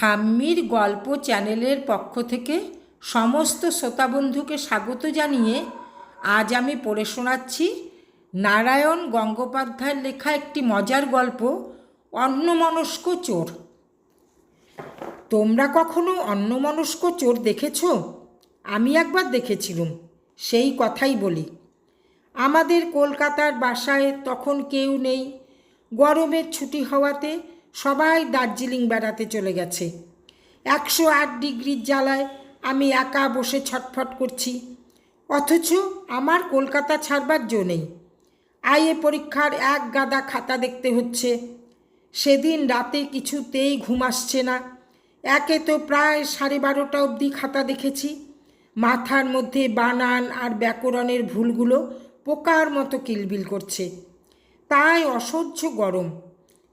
ঠাম্মির গল্প চ্যানেলের পক্ষ থেকে সমস্ত শ্রোতাবন্ধুকে স্বাগত জানিয়ে আজ আমি পড়ে শোনাচ্ছি নারায়ণ গঙ্গোপাধ্যায়ের লেখা একটি মজার গল্প অন্যমনস্ক চোর। তোমরা কখনো অন্যমনস্ক চোর দেখেছ? আমি একবার দেখেছিলুম, সেই কথাই বলি। আমাদের কলকাতার বাসায় তখন কেউ নেই, গরমের ছুটি হওয়াতে সবাই দার্জিলিং বেড়াতে চলে গেছে। একশো আট ডিগ্রির জ্বালায় আমি একা বসে ছটফট করছি। অথচ আমার কলকাতা ছাড়বার জো নেই। আইএ পরীক্ষার এক গাদা খাতা দেখতে হচ্ছে। সেদিন রাতে কিছুতেই ঘুম আসছে না। একে তো প্রায় সাড়ে বারোটা অবধি খাতা দেখেছি। মাথার মধ্যে বানান আর ব্যাকরণের ভুলগুলো পোকার মতো কিলবিল করছে। তাই অসহ্য গরম।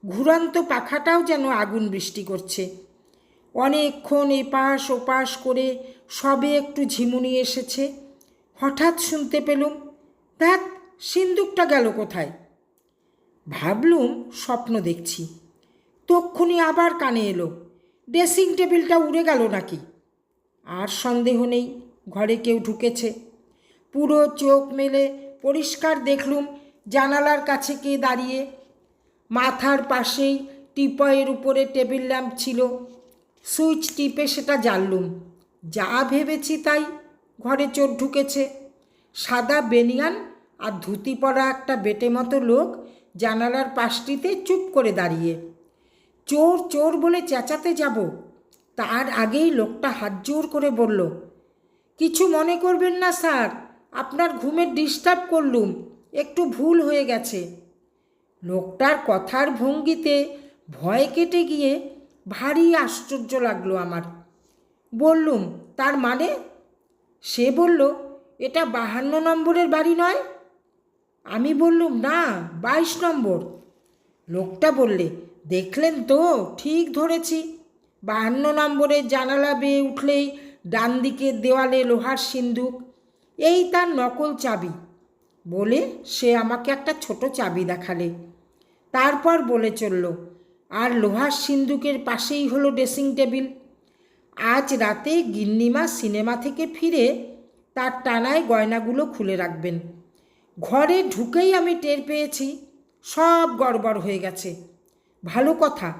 ঘুরন্ত পাখাটাও যেন আগুন বৃষ্টি করছে। অনেকক্ষণ এপাশ ওপাশ করে সবে একটু ঝিমুনি এসেছে। হঠাৎ শুনতে পেলুম দেখ সিন্দুকটা গেল কোথায়? ভাবলুম, স্বপ্ন দেখছি। তক্ষুনি আবার কানে এলো, ড্রেসিং টেবিলটা উড়ে গেল নাকি? আর সন্দেহ নেই, ঘরে কেউ ঢুকেছে। পুরো চোখ মেলে পরিষ্কার দেখলুম, জানালার কাছে কে দাঁড়িয়ে মাথার পাশেই টিপয়ের উপরে টেবিল ল্যাম্প ছিল। সুইচ টিপে সেটা জ্বাললুম। যা ভেবেছি তাই ঘরে চোর ঢুকেছে। সাদা বেনিয়ান আর ধুতি পরা একটা বেটে মতো লোক জানালার পাশটিতে চুপ করে দাঁড়িয়ে। চোর চোর বলে চেঁচাতে যাব? তার আগেই লোকটা হাত জোর করে বলল, কিছু মনে করবেন না স্যার, আপনার ঘুমের ডিস্টার্ব করলুম, একটু ভুল হয়ে গেছে। লোকটার কথার ভঙ্গিতে ভয় কেটে গিয়ে ভারী আশ্চর্য লাগল আমার। বললুম, তার মানে? সে বলল, এটা বাহান্ন নম্বরের বাড়ি নয়? আমি বললুম, না, বাইশ নম্বর। লোকটা বললে, দেখলেন তো, ঠিক ধরেছি। বাহান্ন নম্বরের জানালা বেয়ে উঠলেই ডান দিকের দেওয়ালে লোহার সিন্দুক, এই তার নকল চাবি। বলে সে আমাকে একটা ছোট চাবি দেখালে। তারপর বলে চলল, আর লোহার সিন্দুকের পাশেই হলো ড্রেসিং টেবিল। আজ রাতে গিন্নিমা সিনেমা থেকে ফিরে তার টানায় গয়নাগুলো খুলে রাখবেন। ঘরে ঢুকেই আমি টের পেয়েছি, সব গড়বড় হয়ে গেছে। ভালো কথা,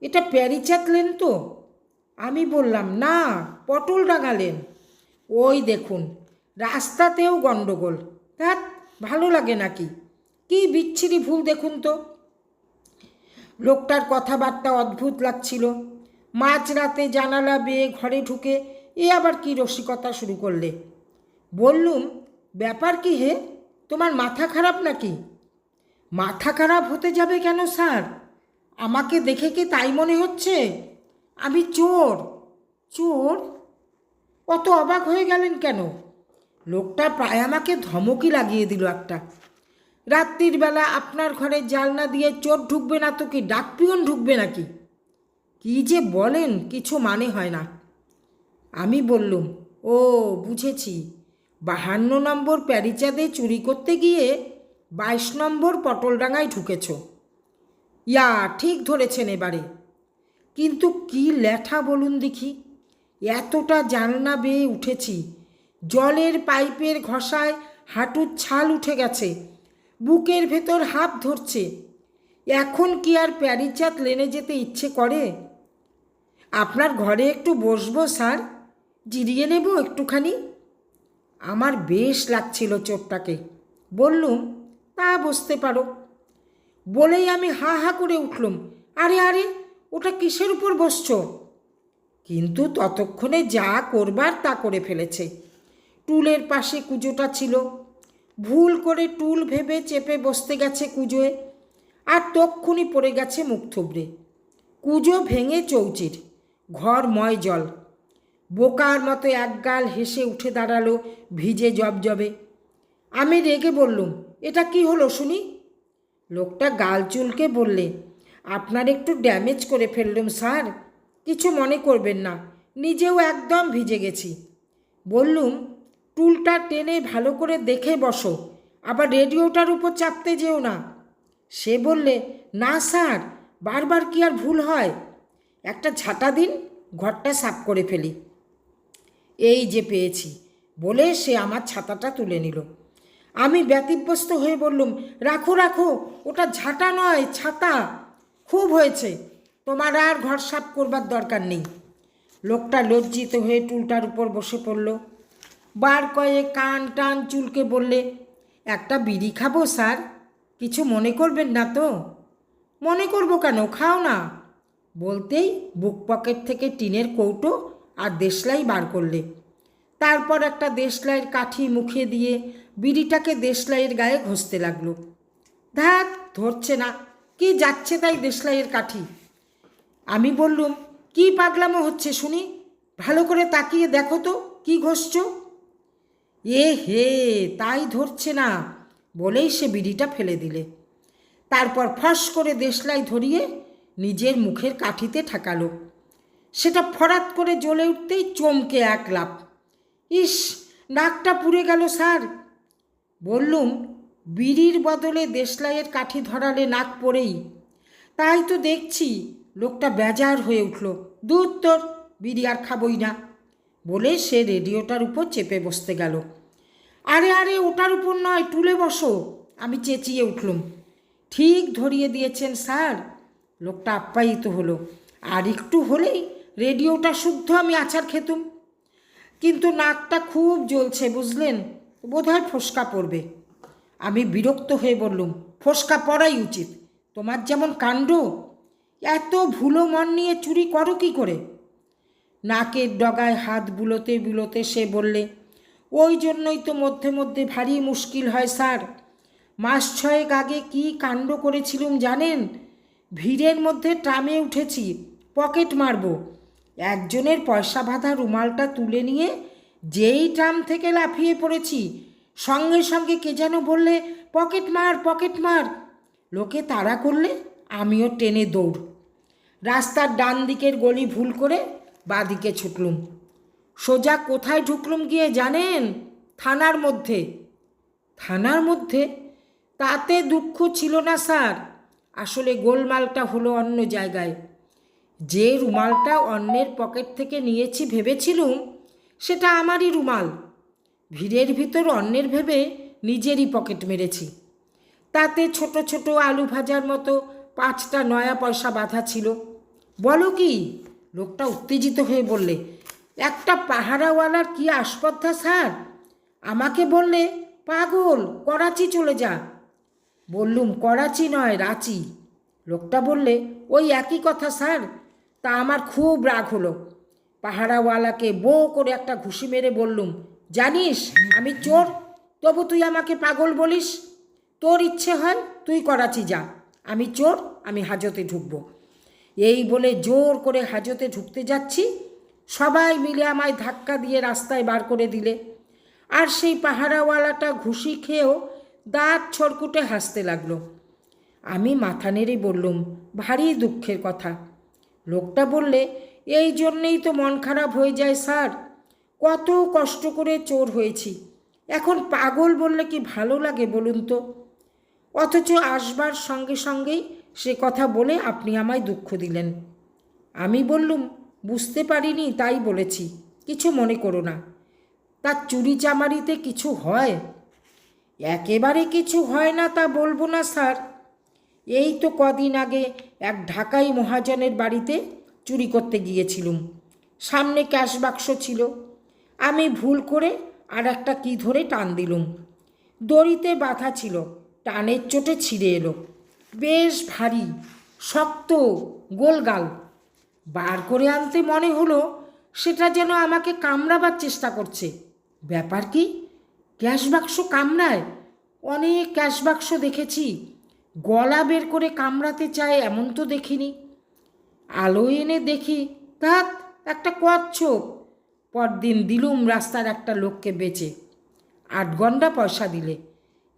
এটা প্যারি প্যারিচাতলেন তো? আমি বললাম, না পটল ডাঙালেন ওই দেখুন, রাস্তাতেও গণ্ডগোল। ধ্যাত ভালো লাগে নাকি? কি বিচ্ছিরি ভুল দেখুন তো। লোকটার কথাবার্তা অদ্ভুত লাগছিল। মাঝরাতে জানালা বেয়ে ঘরে ঢুকে এ আবার কি রসিকতা শুরু করলে? বললুম, ব্যাপার কি হে? তোমার মাথা খারাপ নাকি? মাথা খারাপ হতে যাবে কেন স্যার? আমাকে দেখে কি তাই মনে হচ্ছে? আমি চোর। চোর? অত অবাক হয়ে গেলেন কেন? লোকটা প্রায় আমাকে ধমকি লাগিয়ে দিল একটা। রাত্রির বেলা আপনার ঘরে জালনা দিয়ে চোর ঢুকবে না তো কি ডাকপিয়ন ঢুকবে নাকি? কি যে বলেন, কিছু মানে হয় না। আমি বললুম, ও, বুঝেছি। বাহান্ন নম্বর প্যারিচাঁদে চুরি করতে গিয়ে বাইশ নম্বর পটলডাঙ্গায় ঢুকেছ। ইয়া, ঠিক ধরেছেন এবারে। কিন্তু কি ল্যাঠা বলুন দেখি। এতটা জানলা বেয়ে উঠেছি জলের পাইপের ঘষায় হাঁটুর ছাল উঠে গেছে। বুকের ভেতর হাফ ধরছে। এখন কি আর প্যারিচাঁদ লেনে যেতে ইচ্ছে করে? আপনার ঘরে একটু বসবো, স্যার। জিরিয়ে নেব একটুখানি? আমার বেশ লাগছিল চোরটাকে বললুম, তা বসতে পারো। বলেই আমি হা হা করে উঠলুম। আরে আরে, ওটা কিসের উপর বসছো? কিন্তু ততক্ষণে যা করবার তা করে ফেলেছে। টুলের পাশে কুজোটা ছিল। ভুল করে টুল ভেবে চেপে বসতে গেছে কুজোয় আর তক্ষুনি পড়ে গেছে মুখ থুবড়ে। কুজো ভেঙে চৌচির ঘর ময় জল। বোকার মতো একগাল হেসে উঠে দাঁড়াল ভিজে জবজবে। আমি রেগে বললুম, এটা কি হলো শুনি? লোকটা গাল চুলকে বললে, আপনার একটু ড্যামেজ করে ফেললুম স্যার, কিছু মনে করবেন না, নিজেও একদম ভিজে গেছি। বললুম টুলটা টেনে ভালো করে দেখে বসো। আবার রেডিওটার উপর চাপতে যেও না। সে বললে, না স্যার, বারবার কি আর ভুল হয়? একটা ঝাঁটা দিন, ঘরটা সাফ করে ফেলি। এই যে পেয়েছি। বলে সে আমার ছাতাটা তুলে নিল। আমি ব্যতিব্যস্ত হয়ে বললুম, রাখো রাখো, ওটা ঝাঁটা নয়, ছাতা। খুব হয়েছে। তোমার আর ঘর সাফ করবার দরকার নেই। লোকটা লজ্জিত হয়ে টুলটার উপর বসে পড়ল। বার কয়ে কান টান চুলকে বললে, একটা বিড়ি খাব, স্যার? কিছু মনে করবেন না তো? মনে করব কেন? খাও না। বলতেই বুক পকেট থেকে টিনের কৌটো আর দেশলাই বার করলে। তারপর একটা দেশলাইয়ের কাঠি মুখে দিয়ে বিড়িটাকে দেশলাইয়ের গায়ে ঘষতে লাগল। ধাত ধরছে না। কি যাচ্ছে তাই দেশলাইয়ের কাঠি? আমি বললুম, কি পাগলামো হচ্ছে শুনি? ভালো করে তাকিয়ে দেখো তো, কি ঘষছ? এ হে, তাই ধরছে না। বলেই সে বিড়িটা ফেলে দিলে। তারপর ফস করে দেশলাই ধরিয়ে নিজের মুখের কাঠিতে ঠেকালো। সেটা ফরাত করে জ্বলে উঠতেই চমকে এক লাভ ইস, নাকটা পুড়ে গেল স্যার। বললুম, বিড়ির বদলে দেশলাইয়ের কাঠি ধরালে নাক পড়েই। তাই তো দেখছি, লোকটা বেজার হয়ে উঠল। দূর তোর, বিড়ি আর খাবই না। বলে সে রেডিওটার উপর চেপে বসতে গেল। আরে আরে, ওটার উপর নয় তুলে বসো। আমি চেঁচিয়ে উঠলুম। ঠিক ধরিয়ে দিয়েছেন স্যার। লোকটা আপ্যায়িত হলো। আর একটু হলেই রেডিওটা শুদ্ধ আমি আচার খেতুম। কিন্তু নাকটা খুব জ্বলছে, বুঝলেন? বোধহয় ফোসকা পড়বে। আমি বিরক্ত হয়ে বললুম, ফোসকা পড়াই উচিত। তোমার যেমন কাণ্ড, এত ভুলো মন নিয়ে চুরি করো কি করে? নাকের ডগায় হাত বুলোতে বুলোতে সে বললে, ওই জন্যই তো মধ্যে মধ্যে ভারী মুশকিল হয় স্যার। মাস ছয়েক আগে কি কাণ্ড করেছিলুম জানেন? ভিড়ের মধ্যে ট্রামে উঠেছি, পকেট মারব। একজনের পয়সা বাঁধা রুমালটা তুলে নিয়ে যেই ট্রাম থেকে লাফিয়ে পড়েছি, সঙ্গে সঙ্গে কে যেন বললে, পকেট মার পকেট মার। লোকে তাড়া করলে আমিও টেনে দৌড়। রাস্তার ডান দিকের গলি ভুল করে বাদিকে ছুটলুম। সোজা কোথায় ঢুকলুম গিয়ে জানেন? থানার মধ্যে। থানার মধ্যে? তাতে দুঃখ ছিল না স্যার। আসলে গোলমালটা হলো অন্য জায়গায়। যে রুমালটা অন্যের পকেট থেকে নিয়েছি ভেবেছিলুম, সেটা আমারই রুমাল। ভিড়ের ভিতর অন্যের ভেবে নিজেরই পকেট মেরেছি। তাতে ছোট ছোট আলু ভাজার মতো পাঁচটা নয়া পয়সা বাঁধা ছিল। বলো কি? লোকটা উত্তেজিত হয়ে বললে, একটা পাহারাওয়ালার কি আস্পর্ধা স্যার? আমাকে বললে, পাগল, করাচি চলে যা। বললুম, করাচি নয়, রাঁচি। লোকটা বললে, ওই একই কথা স্যার, তা আমার খুব রাগ হলো। পাহারাওয়ালাকে বো করে একটা ঘুষি মেরে বললুম, জানিস, আমি চোর, তবু তুই আমাকে পাগল বলিস। তোর ইচ্ছে হয়, তুই করাচি যা। আমি চোর, আমি হাজতে ঢুকবো। এই বলে জোর করে হাজতে ঢুকতে যাচ্ছি। সবাই মিলে আমায় ধাক্কা দিয়ে রাস্তায় বার করে দিলে। আর সেই পাহারাওয়ালাটা ঘুষি খেয়েও দাঁত ছড়কুটে হাসতে লাগল। আমি মাথা নেড়ে বললুম, ভারী দুঃখের কথা। লোকটা বললে, এই জন্যেই তো মন খারাপ হয়ে যায় স্যার। কত কষ্ট করে চোর হয়েছি। এখন পাগল বললে কি ভালো লাগে বলুন তো? অথচ আসবার সঙ্গে সঙ্গেই সে কথা বলে আপনি আমায় দুঃখ দিলেন। আমি বললুম, বুঝতে পারিনি, তাই বলেছি। কিছু মনে করো না। তার চুরি চামারিতে কিছু হয়? একেবারে কিছু হয় না তা বলব না, স্যার। এই তো কদিন আগে এক ঢাকাই মহাজনের বাড়িতে চুরি করতে গিয়েছিলুম। সামনে ক্যাশ বাক্স ছিল। আমি ভুল করে আর একটা কী ধরে টান দিলুম। দড়িতে বাধা ছিল। টানের চোটে ছিঁড়ে এলো। বেশ ভারী, শক্ত গোলগাল। বার করে আনতে মনে হলো সেটা যেন আমাকে কামড়াবার চেষ্টা করছে। ব্যাপার কি? ক্যাশ বাক্স কামড়ায়? অনেক ক্যাশ বাক্স দেখেছি। গলা বের করে কামড়াতে চায় এমন তো দেখিনি। আলো এনে দেখি তাত একটা কচ্ছপ। পরদিন দিলুম রাস্তার একটা লোককে বেচে। আট ঘণ্টা পয়সা দিলে।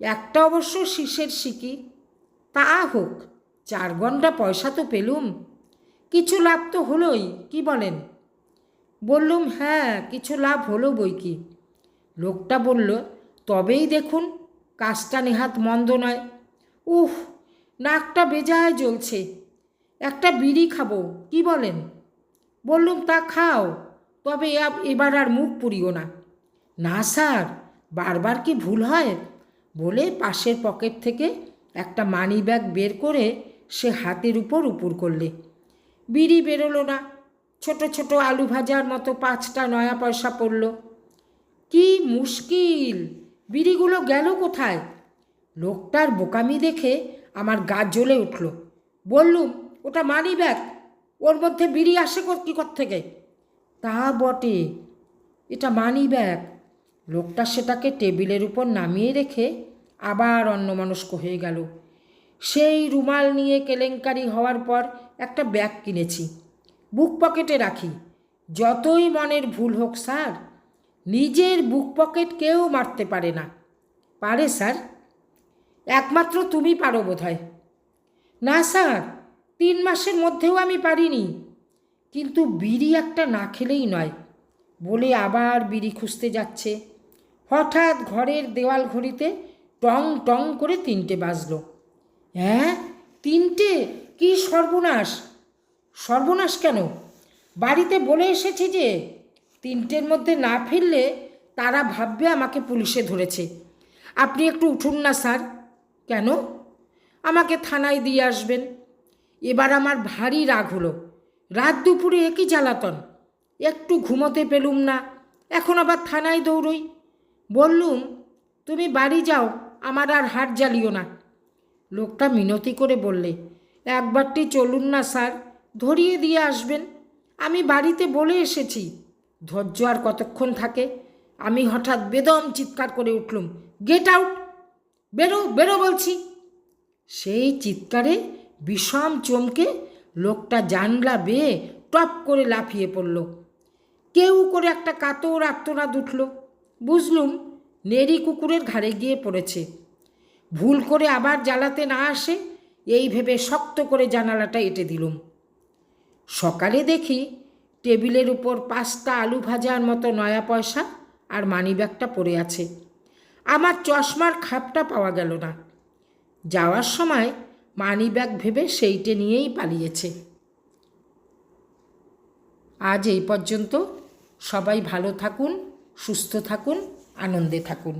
একটা অবশ্য শীষের শিকি। তা হোক, চার ঘণ্টা পয়সা তো পেলুম। কিছু লাভ তো হলোই, কি বলেন? বললুম হ্যাঁ কিছু লাভ হলো বই কি? লোকটা বলল, তবেই দেখুন, কাজটা নেহাত মন্দ নয়। উহ, নাকটা বেজায় জ্বলছে। একটা বিড়ি খাব, কি বলেন? বললুম, তা খাও, তবে এবার আর মুখ পুরিও না। না স্যার, বারবার কি ভুল হয়? বলে পাশের পকেট থেকে একটা মানি ব্যাগ বের করে সে হাতের উপর উপুর করলে। বিড়ি বেরোলো না। ছোট ছোট আলু ভাজার মতো পাঁচটা নয়া পয়সা পড়ল। কি মুশকিল! বিড়িগুলো গেল কোথায়? লোকটার বোকামি দেখে আমার গা জ্বলে উঠল। বললুম, ওটা মানি ব্যাগ। ওর মধ্যে বিড়ি আসে কর- কি থেকে তা বটে। এটা মানি ব্যাগ। লোকটা সেটাকে টেবিলের উপর নামিয়ে রেখে আবার অন্যমনস্ক হয়ে গেল। সেই রুমাল নিয়ে কেলেঙ্কারি হওয়ার পর একটা ব্যাগ কিনেছি। বুক পকেটে রাখি। যতই মনের ভুল হোক, স্যার, নিজের বুক পকেট কেউ মারতে পারে না। পারে, স্যার। একমাত্র তুমি পারো বোধহয়। না, স্যার, তিন মাসের মধ্যেও আমি পারিনি। কিন্তু বিড়ি একটা না খেলেই নয়, বলে আবার বিড়ি খুঁজতে যাচ্ছে। হঠাৎ ঘরের দেওয়াল ঘড়িতে টং টং করে তিনটে বাজলো। হ্যাঁ? তিনটে? কি সর্বনাশ? সর্বনাশ কেন? বাড়িতে বলে এসেছি যে, তিনটের মধ্যে না ফিরলে তারা ভাববে আমাকে পুলিশে ধরেছে। আপনি একটু উঠুন না, স্যার। কেন? আমাকে থানায় দিয়ে আসবেন। এবার আমার ভারী রাগ হলো। রাত দুপুরে একই জ্বালাতন। একটু ঘুমোতে পেলুম না। এখন আবার থানায় দৌড়ই। বললুম, তুমি বাড়ি যাও। আমার আর হাট জ্বালিও না। লোকটা মিনতি করে বললে একবারটি চলুন না স্যার, ধরিয়ে দিয়ে আসবেন। আমি বাড়িতে বলে এসেছি। ধৈর্য আর কতক্ষণ থাকে? আমি হঠাৎ বেদম চিৎকার করে উঠলুম, গেট আউট! বেরো বেরো বলছি। সেই চিৎকারে বিষম চমকে লোকটা জানলা বেয়ে টপ করে লাফিয়ে পড়ল। কেউ করে একটা কাতর আত্মনাদ উঠল। বুঝলুম নেড়ি কুকুরের ঘাড়ে গিয়ে পড়েছে। ভুল করে আবার জ্বালাতে না আসে, এই ভেবে শক্ত করে জানালাটা এঁটে দিলুম। সকালে দেখি টেবিলের উপর পাঁচটা আলু ভাজার মতো নয়া পয়সা আর মানিব্যাগটা পড়ে আছে। আমার চশমার খাপটা পাওয়া গেল না। যাওয়ার সময় মানিব্যাগ ভেবে সেইটে নিয়েই পালিয়েছে। আজ এই পর্যন্ত। সবাই ভালো থাকুন, সুস্থ থাকুন। আনন্দে থাকুন।